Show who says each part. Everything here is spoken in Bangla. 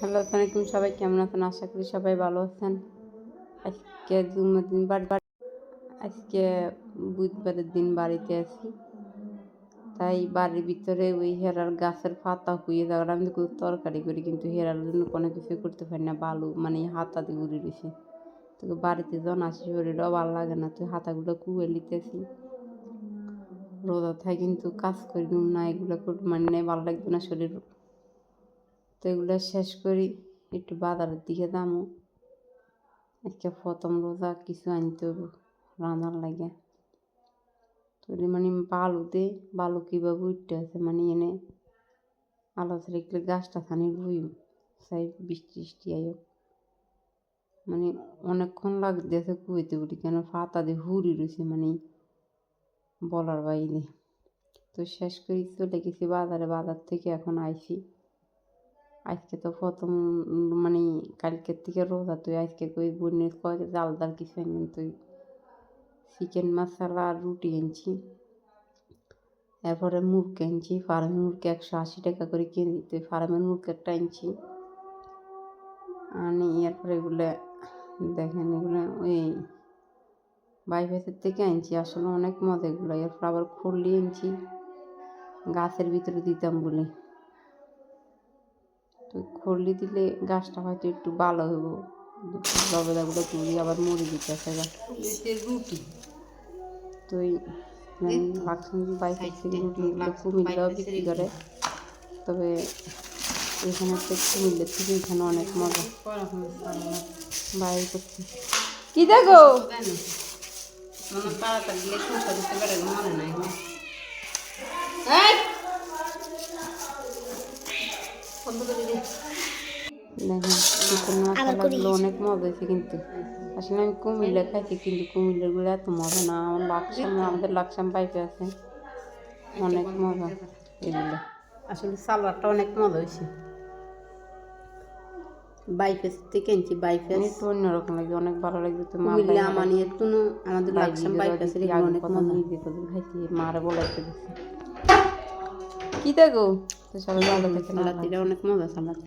Speaker 1: হ্যালো আসসালামাইকুম সবাই কেমন আছেন? আশা করি সবাই ভালো আছেন। আজকে জুম্মার দিন, বাড়ি আজকে বুধবারের দিন বাড়িতে আছি। তাই বাড়ির ভিতরে ওই হেরার গাছের পাতা হুয়ে যাওয়ার আমি তো তরকারি করি, কিন্তু হেরার জন্য কোনো কিছু করতে পারি না। বালু মানে হাতা দিয়ে উড়ে রয়েছে তো বাড়িতে যখন আসি, শরীরও ভালো লাগে না তো হাতাগুলো কুয়ে নিতেছি। রোদা থাকে কিন্তু কাজ করি না, এগুলো মানে ভালো লাগবে না শরীর তো এগুলো শেষ করি, একটু বাজারের দিকে দামও আজকে প্রথম রোজা, কিছু আনতে হবে রান্নার লাগে। তো মানে বালু দে বালু কীভাবে উঠতে আছে মানে এনে আলো রেখলে গাছটা খানি রুই সাই বৃষ্টি টিষ্টি আইও মানে অনেকক্ষণ লাগতেছে কুয়েতে উঠি কেন ফাতা দিয়ে হুড়ি রয়েছে মানে বলার বাইরে। তো শেষ করি, চলে গেছি বাজারে, বাজার থেকে এখন আইছি। আজকে তো প্রথম মানে কালকের থেকে রোজা তুই আজকে কই বোনের কয় জাল দাল কিছু আনেন তুই চিকেন মশলা আর রুটি এনেছি এরপরে মুরগ এনেছি ফার্মের মুরগি একশো আশি টাকা করে কিনে দিতে ফার্মের মুরগ একটা এনেছি আনি এরপরে এগুলো দেখেন এগুলো ওই বাইপাসের থেকে আনছি আসলে অনেক মজা এগুলো এরপর আবার খুললি আনছি গাছের ভিতরে দিতাম বলে তো খড়লি দিলে গাছটা হয়তো একটু ভালো হইব। রবেদাগুলো তুলি আবার মরে দিতে গাছ রুটি। তো কুমিল্লাও বিক্রি করে। তবে এখানে তো কুমিল্লার থেকে এখানে অনেক মজা। বাইরে করছি কি দেখো?
Speaker 2: মনে তাড়াতাড়ি গেলে সংসার দিতে পারে মনে নাই
Speaker 1: দেখেন চিকেন মশলাগুলো অনেক মজা হয়েছে কিন্তু। আসলে আমি কুমিল্লা খাইছি কিন্তু কুমিল্লাগুলো এত মজা না। আমার লাকসাম আমাদের লাকসাম পাইপে আছে। অনেক মজা এগুলো।
Speaker 2: আসলে অনেক মজা হয়েছে। বাইফেস থেকে কিনছি বাইফেস
Speaker 1: একটু অন্যরকম লাগে অনেক ভালো লাগবে তো মা
Speaker 2: কুমিল্লা আমানিয়ে তুনু আমাদের লাকসাম বাইফেসের এগুলো অনেক মজা।
Speaker 1: নিজে খাইছি মারে বলাইতে দিচ্ছে কি দেখো? তো সবাই ভালো থেকে
Speaker 2: সালাতিটা অনেক মজা সালাদ